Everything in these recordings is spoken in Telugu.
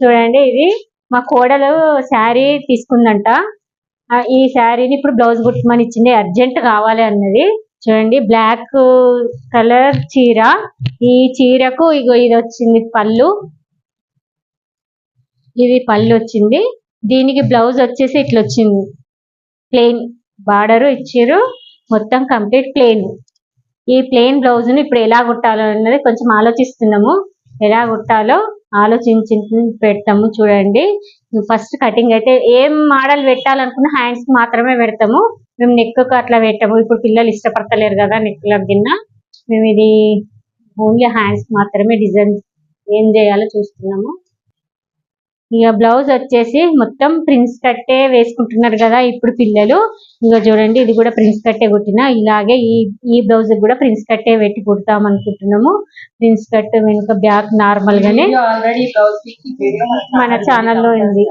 చూడండి ఇది మా కోడలు శారీ తీసుకుందంట. ఈ శారీని ఇప్పుడు బ్లౌజ్ కుట్టమని ఇచ్చింది. అర్జెంట్ కావాలి అన్నది. చూడండి బ్లాక్ కలర్ చీర. ఈ చీరకు ఇగో ఇది వచ్చింది పళ్ళు. ఇది పళ్ళు వచ్చింది. దీనికి బ్లౌజ్ వచ్చేసి ఇట్లా వచ్చింది. ప్లెయిన్ బార్డర్ ఇచ్చారు. మొత్తం కంప్లీట్ ప్లెయిన్. ఈ ప్లెయిన్ బ్లౌజ్ని ఇప్పుడు ఎలా కుట్టాలో అన్నది కొంచెం ఆలోచిస్తున్నాము. ఎలా కుట్టాలో ఆలోచించి పెడతాము చూడండి. ఫస్ట్ కటింగ్ అయితే ఏం మోడల్ పెట్టాలనుకున్న హ్యాండ్స్ మాత్రమే పెడతాము. మేము నెక్ అట్లా పెట్టాము. ఇప్పుడు పిల్లలు ఇష్టపడతలేరు కదా నెక్ కింద. మేము ఇది ఓన్లీ హ్యాండ్స్ మాత్రమే డిజైన్ ఏం చేయాలో చూస్తున్నాము. ఇక బ్లౌజ్ వచ్చేసి మొత్తం ప్రిన్స్ కట్టే వేసుకుంటున్నారు కదా ఇప్పుడు పిల్లలు. ఇక చూడండి ఇది కూడా ప్రిన్స్ కట్టే కుట్టిన ఇలాగే ఈ ఈ బ్లౌజ్ కూడా ప్రిన్స్ కట్టే పెట్టి కుడతాం అనుకుంటున్నాము. ప్రిన్స్ కట్ వెనుక బ్యాక్ నార్మల్ గానే ఆల్రెడీ బ్లౌజ్ పిక్ వీడియో మన ఛానల్లో ఉంది.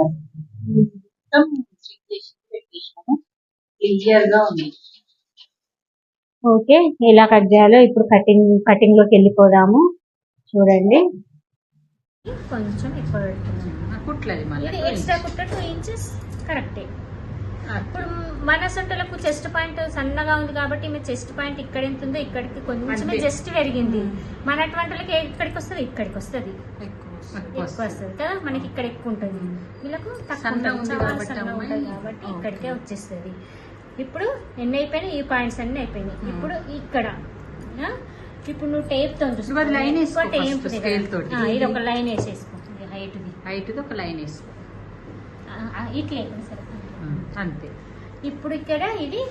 ఓకే ఎలా కట్ చేయాలో ఇప్పుడు కటింగ్ కటింగ్లోకి వెళ్ళిపోదాము. చూడండి. కొంచెం ఎక్కువ పెడుతున్నాను. కుట్లది మళ్ళీ. ఇది ఎక్స్ట్రా కుట్ట టూ ఇంచెస్ కరెక్టే ఇప్పుడు మన సొంటలకు చెస్ట్ పాయింట్ సన్నగా ఉంది కాబట్టి మీ చెస్ట్ పాయింట్ ఇక్కడ ఎంత ఉందో ఇక్కడికి అంతే. జస్ట్ పెరిగింది. మన వంటలకి ఎక్కడికి వస్తుంది ఇక్కడికి వస్తుంది ఎక్కువ వస్తుంది కదా మనకి ఇక్కడ ఎక్కువ ఉంటుంది. వీళ్ళకు తక్కువ కాబట్టి. ఇక్కడికే వచ్చేస్తుంది. ఇప్పుడు ఎన్ని అయిపోయినాయి? ఈ పాయింట్స్ అన్ని అయిపోయినాయి. ఇప్పుడు ఇక్కడ? ఇప్పుడు నువ్వు టేప్తో తోటి. ఇది ఒక లైన్ వేసేసుకో. హైట్ ది హైట్ ఒక లైన్ వేసుకో. ఇట్లా సరే. అంతే. ఇప్పుడు ఇక్కడ ఇది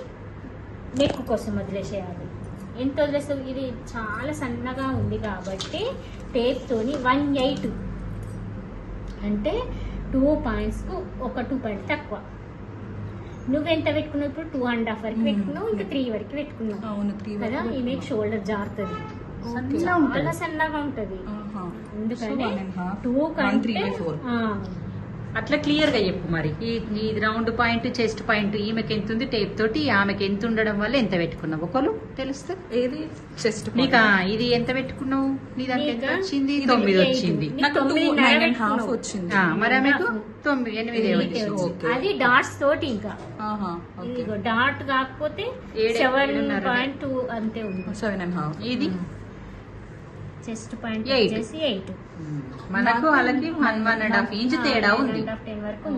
నెక్ కోసం వదిలేసేయాలి. ఎంత వదిలేస్తావు? ఇది చాలా సన్నగా ఉంది కాబట్టి టేప్ తోని వన్ ఎయిట్ అంటే టూ పాయింట్స్కు ఒక టూ పాయింట్ తక్కువ. నువ్వెంత పెట్టుకున్నావు ఇప్పుడు? టూ అండ్ హాఫ్ వరకు పెట్టుకున్నావు ఇంకా త్రీ వరకు పెట్టుకున్నావు. కదా? ఈమె షోల్డర్ జారుతుంది. సన్నగా ఉంటుంది. సన్నగా ఉంటది. ఎందుకంటే టూ four. ఆ, అట్లా క్లియర్గా చెప్పు మరి. ఈ ఈ రౌండ్ పాయింట్ చెస్ట్ పాయింట్ ఈమెకి ఎంత ఉంది? టేప్ తోటి ఆమెకి ఎంత ఉండడం వల్ల ఎంత పెట్టుకున్నావు? ఒకరు తెలుస్తే? ఏది? చెస్ట్ నీకు? ఇది ఎంత పెట్టుకున్నావు? నీ దానికి ఎంత? వచ్చింది? తొమ్మిది. వచ్చింది. మరి ఆమెకు తొమ్మిది ఎనిమిది. అది డాట్స్ తోటి ఇంకా. డాట్ కాకపోతే సెవెన్. పాయింట్ టూ అంతే ఉంది. Seven and half. ఇది? Chest point. వచ్చేసి ఎయిట్. మనకు వాళ్ళకి one one and half inch తేడా ఉంది. వరకు.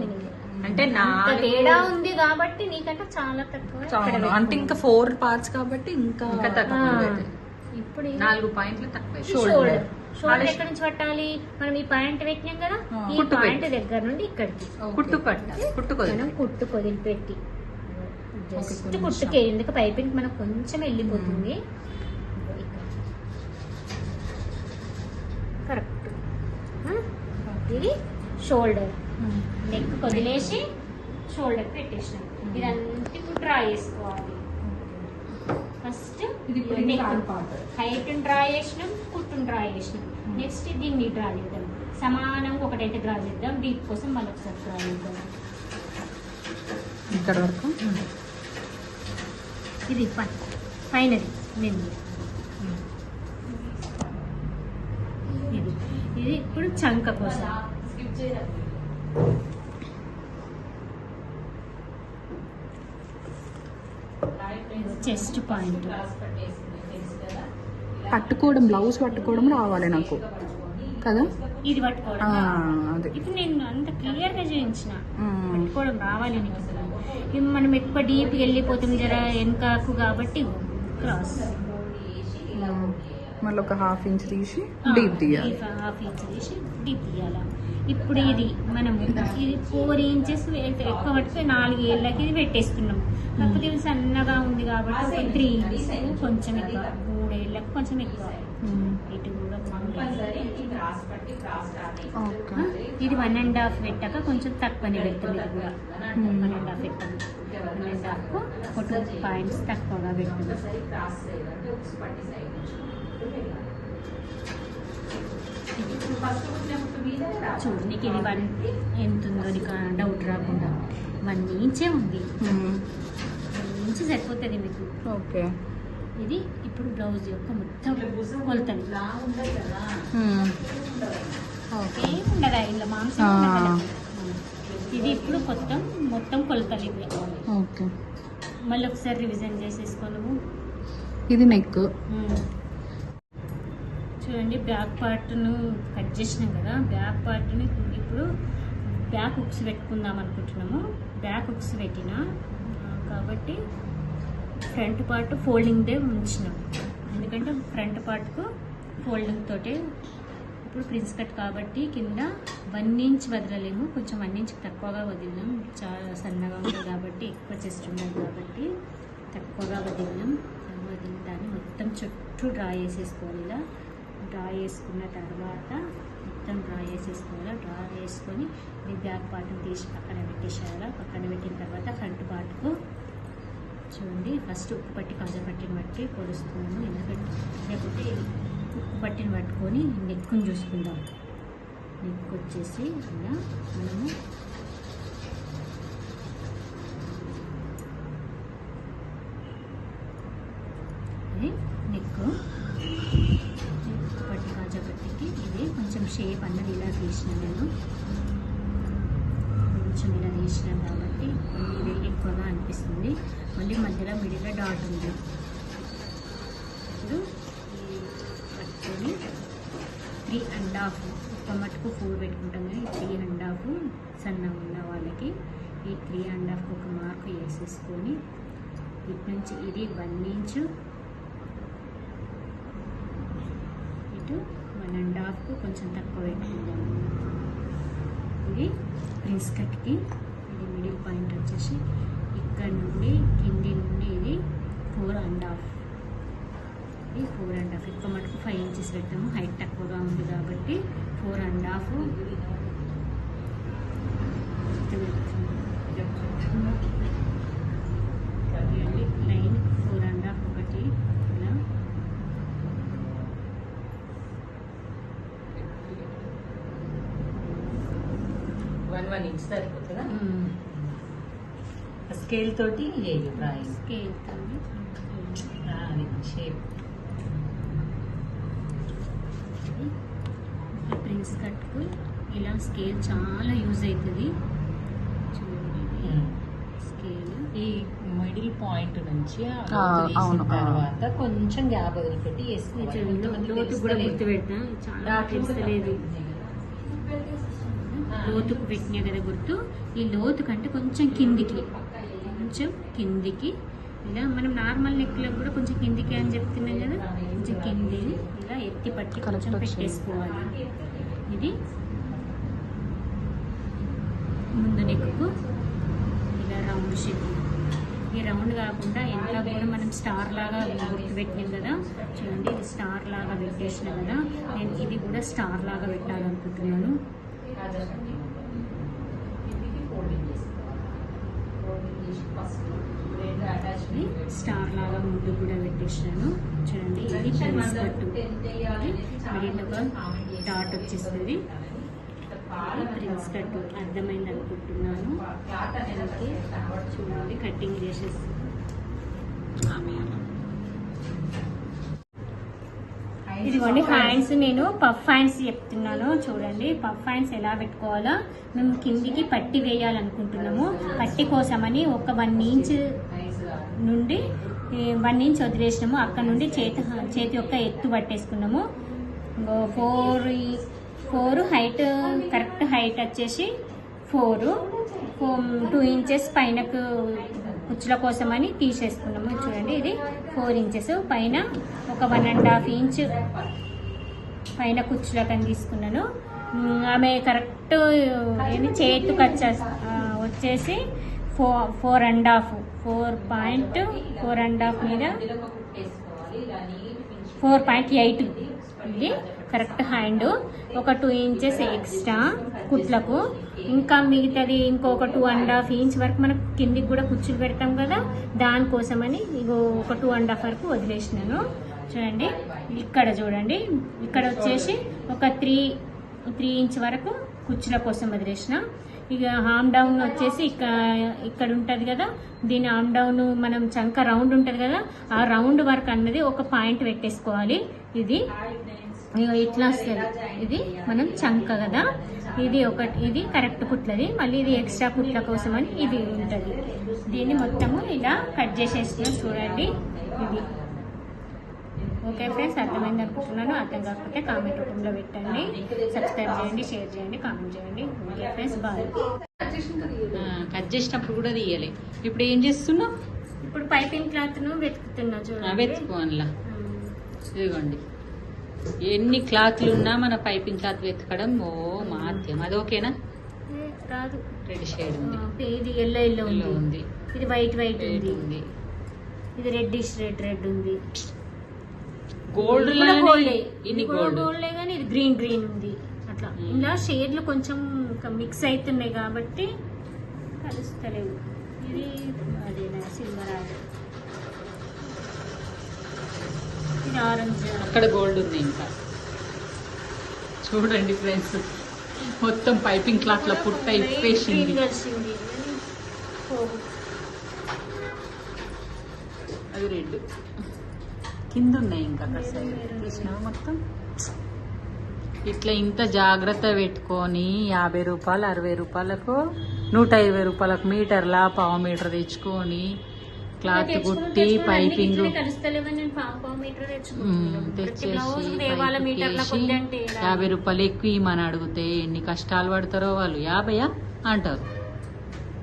అంటే నాలుగు తేడా ఉంది కాబట్టి నీకంటే చాలా తక్కువ అంటే. ఇంకా ఫోర్ పార్ట్స్ కాబట్టి ఇంకా ఇంకా తక్కువ. ఇప్పుడు నాలుగు పాయింట్లు తక్కువ. షోల్డర్. షోల్డర్. ఎక్కడి నుంచి పట్టాలి? మనం ఈ పాయింట్ పెట్టినాం కదా. ఈ పాయింట్. దగ్గర నుండి ఇక్కడికి. కుట్టు పట్ట. కుట్టు కొద్ది మనం కుట్టు కొదిలిపెట్టి జస్ట్. కుట్టుకే. ఎందుకు? పైపింగ్ మనకు కొంచెం వెళ్ళిపోతుంది కరెక్ట్ ఇది షోల్డర్. నెక్ వదిలేసి షోల్డర్ పెట్టేసినాం. ఇదంతా ఇప్పుడు డ్రా చేసుకోవాలి. ఫస్ట్ ఇది. హైట్ డ్రా చేసినాం కుట్టును డ్రా చేసినాం. నెక్స్ట్ దీన్ని డ్రా చేద్దాం. సమానంగా ఒకటైతే డ్రా చేద్దాం డీప్ కోసం మళ్ళీ ఒకసారి డ్రా చేద్దాం. ఇక్కడ వరకు. ఇది ఫైనల్ నేను ఇది ఇది ఇప్పుడు చంక కోసం. Chest point. పట్టుకోవడం బ్లౌజ్ పట్టుకోవడం రావాలి నాకు. కదా? ఇది ఆ, పట్టుకోవడం అదే. ఇప్పుడు నేను అంత క్లియర్గా చూపించిన మ్మ్. పెట్టుకోవడం రావాలి నీకు మనం ఎక్కువ డీప్ వెళ్ళిపోతుంది జర వెనకకు కాబట్టి క్రాస్. మళ్ళీ ఒక హాఫ్ ఇంచ్ తీసి డీప్ తీయాలి. హాఫ్ ఇంచ్ తీసి డీప్ తీయాలి? ఇప్పుడు ఇది మనం ఇది ఫోర్ ఇంచెస్ ఎక్కువ పట్టుకు నాలుగు ఏళ్ళకి ఇది పెట్టేస్తున్నాం కాకపోతే ఇది సన్నగా ఉంది కాబట్టి త్రీ ఇంచెస్ కొంచెం ఎక్కువ మూడేళ్ళకి కొంచెం ఎక్కువ. ఇటు కూడా ఇది వన్ అండ్ హాఫ్ పెట్టాక కొంచెం తక్కువనే పెడతాం ఇది కూడా. వన్ అండ్ హాఫ్ పెట్టాం. వన్ అండ్ హాఫ్ ఒక టూ పాయింట్స్ తక్కువగా పెడతాం. చూడు నీకు ఇది వన్ ఎంత ఉందో నీకు డౌట్ రాకుండా. వన్ ఇంచే ఉంది. ఇంచ్ సరిపోతుంది మీకు ఓకే. ఇది ఇప్పుడు బ్లౌజ్ యొక్క మొత్తం కొలతలు. మ్మ్. ఓకే. ఉండగా ఇలా మాంసం. ఇది ఇప్పుడు మొత్తం మొత్తం కొలతలు ఇవి. ఓకే. మళ్ళీ ఒకసారి రివిజన్ చేసేసుకో నువ్వు. ఇది నెక్. చూడండి బ్యాక్ పార్ట్ను కట్ చేసినాం కదా బ్యాక్ పార్ట్ని ఇప్పుడు బ్యాక్ ఉక్స్ పెట్టుకుందాం అనుకుంటున్నాము. బ్యాక్ ఉక్స్ పెట్టిన కాబట్టి ఫ్రంట్ పార్ట్ ఫోల్డింగ్దే ఉంచినాం. ఎందుకంటే ఫ్రంట్ పార్ట్కు ఫోల్డింగ్ తోటే ఇప్పుడు ప్రిన్స్ కట్ కాబట్టి కింద వన్ ఇంచ్ వదలలేము కొంచెం వన్ ఇంచ్ తక్కువగా వదిలినాం. చాలా సన్నగా ఉంది కాబట్టి ఎక్కువ చెస్ట్ ఉన్నది కాబట్టి తక్కువగా వదిలినాం. వదిలిన దాన్ని మొత్తం చుట్టూ డ్రా చేసేసుకోవాలి ఇలా. డ్రా చేసుకున్న తర్వాత మొత్తం డ్రా చేసేసుకోవాలి? డ్రా చేసుకొని మీ బ్యాక్ పార్ట్ని తీసి పక్కన పెట్టేసేయాలి? పక్కన పెట్టిన తర్వాత ఫ్రంట్ పార్ట్కు చూడండి. ఫస్ట్ ఉప్పు పట్టి కాజా పట్టిని బట్టి కొలుస్తున్నాము ఎందుకంటే లేకపోతే ఉప్పు పట్టిని పట్టుకొని నెక్కుని చూసుకుందాం. నెక్ వచ్చేసి ఇలా మనము కొంచెం షేప్ అన్నది ఇలా తీసిన నేను. కొంచెం ఇలా తీసినాం కాబట్టి ఇది ఎక్కువగా అనిపిస్తుంది. మళ్ళీ మధ్యలో మిడిల్లో డాట్ ఉంది. ఇప్పుడు ఈ పట్టుకొని త్రీ అండ్ హాఫ్ ఒక్క మటుకు ఫోర్ పెట్టుకుంటాం కానీ త్రీ అండ్ హాఫ్ సన్నగా ఉన్న వాళ్ళకి ఈ త్రీ అండ్ హాఫ్ ఒక మార్క్ వేసేసుకొని ఇటు నుంచి ఇది వన్ ఇంచు ఇటు వన్ అండ్ హాఫ్ కొంచెం తక్కువ. పెట్టుకుందాం ఇది ప్రిన్స్ కట్కి ఇది మిడిల్ పాయింట్ వచ్చేసి ఇక్కడ నుండి కింది నుండి ఇది ఫోర్ అండ్ హాఫ్. ఇది ఫోర్ అండ్ హాఫ్. ఎక్కువ మటుకు ఫైవ్ ఇంచెస్ పెట్టాము. హైట్ తక్కువగా ఉంది కాబట్టి four and half. Line four and half ఒకటి ఇలా వన్ వన్ ఇంచ్ సరిపోతుందా? స్కేల్ తోటి డ్రాయింగ్ స్కేల్ షేప్. ప్రిన్స్ కట్కు ఇలా స్కేల్ చాలా యూజ్ అవుతుంది చూడండి. స్కేల్. ఈ మిడిల్ పాయింట్ నుంచి. తర్వాత కొంచెం గ్యాప్ వదిలిపెట్టి లోతు కూడా చాలా తెలుస్తలేదు. లోతుకు పెట్టినా కదా గుర్తు. ఈ లోతు కంటే కొంచెం కిందికి. కొంచెం కిందికి. ఇలా మనం నార్మల్ నెక్లకు కూడా కొంచెం కిందికి అని చెప్తున్నాం కదా. కొంచెం కింది. ఇలా ఎత్తి పట్టి కొంచెం. పెట్టేసుకోవాలి. ఇది ముందు నెక్కు ఇలా రౌండ్ షేప్ ఈ రౌండ్ కాకుండా ఎంత కూడా మనం స్టార్ లాగా గుర్తు పెట్టినాం కదా. చూడండి ఇది స్టార్ లాగా పెట్టేసిన కదా. నేను ఇది కూడా స్టార్ లాగా పెట్టాలనుకుంటున్నాను. స్టార్ లాగా ముందు కూడా పెట్టేసినాను చూడండి ఇది ప్రిన్స్ కట్టు మిడిల్ ఒక డాట్ వచ్చేస్తుంది. ప్రిన్స్ కట్టు అర్థమైంది అనుకుంటున్నాను. చూడండి కటింగ్ చేసేసి. ఇదిగోండి హ్యాండ్స్ నేను పఫ్ హ్యాండ్స్ చెప్తున్నాను. చూడండి పఫ్ హ్యాండ్స్ ఎలా పెట్టుకోవాలో మేము కిందికి పట్టి వేయాలనుకుంటున్నాము. పట్టి కోసమని ఒక వన్ ఇంచ్ నుండి వన్ ఇంచ్ వదిలేసినాము. అక్కడ నుండి చేతి చేతి యొక్క ఎత్తు పట్టేసుకున్నాము. Four four height correct height వచ్చేసి ఫోర్ టూ ఇంచెస్ పైనకు కుచ్చుల కోసమని తీసేసుకున్నాము. చూడండి ఇది ఫోర్ ఇంచెస్ పైన ఒక వన్ అండ్ హాఫ్ ఇంచ్ పైన కుచ్చులకని తీసుకున్నాను. ఆమె కరెక్ట్ ఏంది చేతికి వచ్చే వచ్చేసి four four and half four point four and half మీద ఫోర్ పాయింట్ ఎయిట్ ఇది కరెక్ట్ హ్యాండ్ ఒక టూ ఇంచెస్ ఎక్స్ట్రా కుట్లకు. ఇంకా మిగతాది ఇంకొక టూ అండ్ హాఫ్ ఇంచ్ వరకు మనకు కిందికి కూడా కుచ్చులు పెడతాం కదా దానికోసమని ఇగో ఒక టూ అండ్ హాఫ్ వరకు వదిలేసినాను. చూడండి ఇక్కడ చూడండి ఇక్కడ వచ్చేసి ఒక త్రీ త్రీ ఇంచ్ వరకు కుచ్చుల కోసం వదిలేసిన. ఇక హామ్ డౌన్ వచ్చేసి ఇక్కడ ఇక్కడ ఉంటుంది కదా దీని హామ్ డౌన్ మనం చంక రౌండ్ ఉంటుంది కదా ఆ రౌండ్ వర్క్ అన్నది ఒక పాయింట్ పెట్టేసుకోవాలి. ఇది ఇగో ఇట్లా వస్తుంది? ఇది మనం చంక కదా? ఇది ఒకటి ఇది కరెక్ట్ కుట్లది మళ్ళీ ఇది ఎక్స్ట్రా కుట్ల కోసం అని ఇది ఉంటుంది. దీన్ని మొత్తము ఇలా కట్ చేసేసిన చూడండి. ఇది. ఓకే ఫ్రెండ్స్ అర్థమైంది అనుకుంటున్నాను. అర్థం కాకపోతే కామెంట్ రూపంలో పెట్టండి. సబ్స్క్రైబ్ చేయండి షేర్ చేయండి కామెంట్ చేయండి. Okay friends bye. కట్ చేసినప్పుడు కూడా తీయాలి. ఇప్పుడు ఏం చేస్తున్నావు? ఇప్పుడు పైపింగ్ క్లాత్ను వెతుకుతున్నా చూడండి. వెతుకో అందులో. ఉమ్. ఇదిగోండి. ఎన్ని క్లాత్లు ఉన్నా మన పైపింగ్ క్లాత్ వెతకడం ఓ మాధ్యం. అది ఓకేనా? రాదు రెడ్ షేడ్ ఉంది. ఇది ఎల్లో ఎల్లో ఉంది. ఇది వైట్ వైట్ ఉంది. ఇది రెడ్డిష్ రెడ్ రెడ్ ఉంది. గోల్డ్ ఇన్ని గోల్డ్ గోల్డే కానీ ఇది గ్రీన్ గ్రీన్ ఉంది. అట్లా. Hmm. ఇలా షేడ్లు కొంచెం మిక్స్ అవుతున్నాయి కాబట్టి కలుస్తలేవు. ఇది అదే సిల్వర్ అది ఇది ఆరెంజ్ అక్కడ గోల్డ్ ఉంది ఇంకా. చూడండి ఫ్రెండ్స్ మొత్తం పైపింగ్ క్లాత్లో పుట్ట ఇప్పేసింది. పోగు. అది రెడ్ కింద ఉన్నాయి ఇంకా అక్కడ సైడ్ తీసినావా మొత్తం? ఇట్లా ఇంత జాగ్రత్త పెట్టుకొని యాభై రూపాయలు అరవై రూపాయలకు నూట ఇరవై రూపాయలకు మీటర్లా పావు మీటర్ తెచ్చుకొని క్లాత్ కుట్టి పైపింగ్ యాభై రూపాయలు ఎక్కువ ఇమ్మని అడిగితే ఎన్ని కష్టాలు పడతారో వాళ్ళు. యాభైయా అంటారు.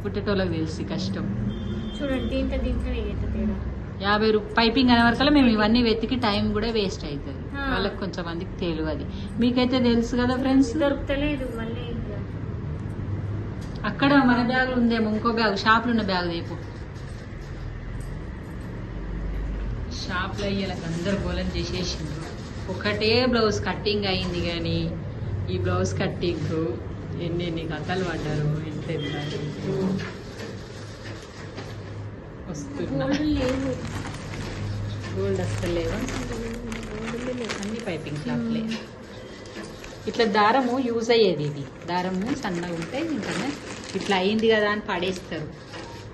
పుట్టేటోళ్ళకి తెలిసి కష్టం. యాభై రూపాయ పైపింగ్ అనే వరకు మేము ఇవన్నీ వెతికి టైం కూడా వేస్ట్ అవుతుంది. వాళ్ళకి కొంచెం మందికి తెలియదు. మీకైతే తెలుసు కదా ఫ్రెండ్స్? దొరుకుతలేదు మళ్ళీ. అక్కడ మన బ్యాగులు ఉందేమో ఇంకో బ్యాగ్ షాప్లో ఉన్న బ్యాగ్ రేపు షాప్లో వీళ్ళకి అందరు గోలం చేసేసిండ్రు ఒకటే బ్లౌజ్ కట్టింగ్ అయింది కానీ ఈ బ్లౌజ్ కట్టింగ్ ఎన్ని ఎన్ని కథలు పడ్డారు ఎంత వస్తున్నా. గోల్డ్ లేవు. గోల్డ్ వస్తలేవా అన్ని పైపింగ్ క్లాత్లే ఇట్లా దారము యూజ్ అయ్యేది ఇది. దారము సన్నగా ఉంటే ఇంకా ఇట్లా అయింది కదా అని పడేస్తారు.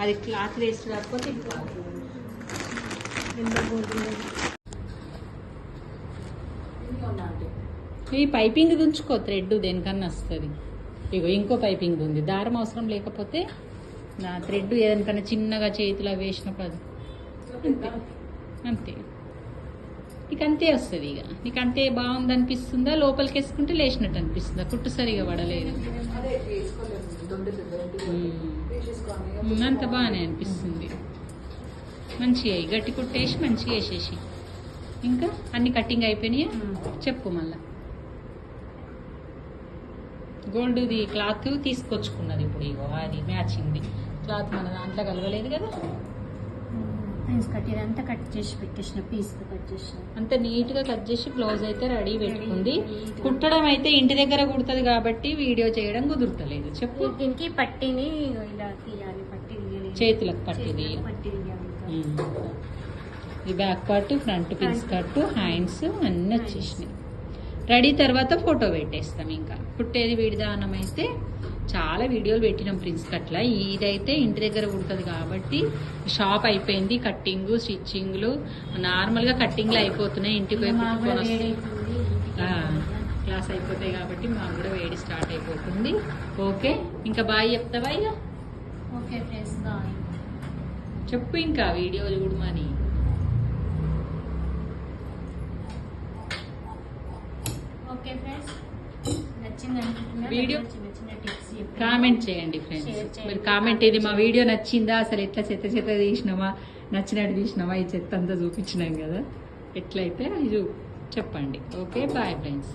అది క్లాత్ వేస్ట్ కాకపోతే ఇట్లా ఎంత గోల్డ్ లేవు ఈ పైపింగ్ దుంచుకో థ్రెడ్ దేనికన్నా వస్తుంది. ఇగో ఇంకో పైపింగ్ ఉంది. దారం అవసరం లేకపోతే నా థ్రెడ్ ఏదనికన్నా చిన్నగా చేతిలో వేసినప్పుడు అది. అంతే. అంతే నీకు అంతే వస్తుంది ఇక. నీకు అంతే బాగుంది అనిపిస్తుందా? లోపలికి వేసుకుంటే లేచినట్టు అనిపిస్తుందా? కుట్టు సరిగా పడలేదు. అంత బాగానే అనిపిస్తుంది. మంచిగా అయ్యి గట్టి కుట్టేసి మంచిగా వేసేసి. ఇంకా అన్ని కటింగ్ అయిపోయినాయా? చెప్పు మళ్ళా. గోల్డ్ది క్లాత్ తీసుకొచ్చుకున్నది ఇప్పుడు ఇగో అది మ్యాచింగ్ది క్లాత్ మన దాంట్లో కలగలేదు కదా? కట్ ఇదంతా కట్ చేసి పెట్టేసిన పీస్ కట్ చేసిన. అంత నీట్గా కట్ చేసి బ్లౌజ్ అయితే రెడీ పెట్టుకుంది. కుట్టడం అయితే ఇంటి దగ్గర కుడుతుంది కాబట్టి వీడియో చేయడం కుదురుతలేదు. చెప్పు. దీనికి పట్టిని ఇలా తీయాలి పట్టి చేతులకు పట్టి ఇది back part front pins cut hands అన్నీ వచ్చేసినాయి. రెడీ తర్వాత ఫోటో పెట్టేస్తాం ఇంకా. కుట్టేది విడిదానం అయితే చాలా వీడియోలు పెట్టినాం ప్రిన్స్ కట్ల. ఇదైతే ఇంటి దగ్గర కుడుతుంది కాబట్టి షాప్ అయిపోయింది. కట్టింగ్ స్టిచ్చింగ్లు నార్మల్గా కట్టింగ్లు అయిపోతున్నాయి. ఇంటికి పోయి. క్లాస్ అయిపోతాయి కాబట్టి మాకు కూడా వేడి స్టార్ట్ అయిపోతుంది. ఓకే ఇంకా బాయ్ చెప్తావా ఇక ఓకే ఫ్రెండ్స్ బాయ్. చెప్పు ఇంకా వీడియో చూడమని ఓకే ఫ్రెండ్స్ వీడియో- కామెంట్ చేయండి ఫ్రెండ్స్. మీరు కామెంట్ ఇది మా వీడియో నచ్చిందా అసలు ఎట్లా చెత్త చెత్త తీసినామా నచ్చినట్టు తీసినామా ఈ చెత్త అంతా చూపించినాం కదా. ఎట్లయితే ఇది చెప్పండి. Okay bye friends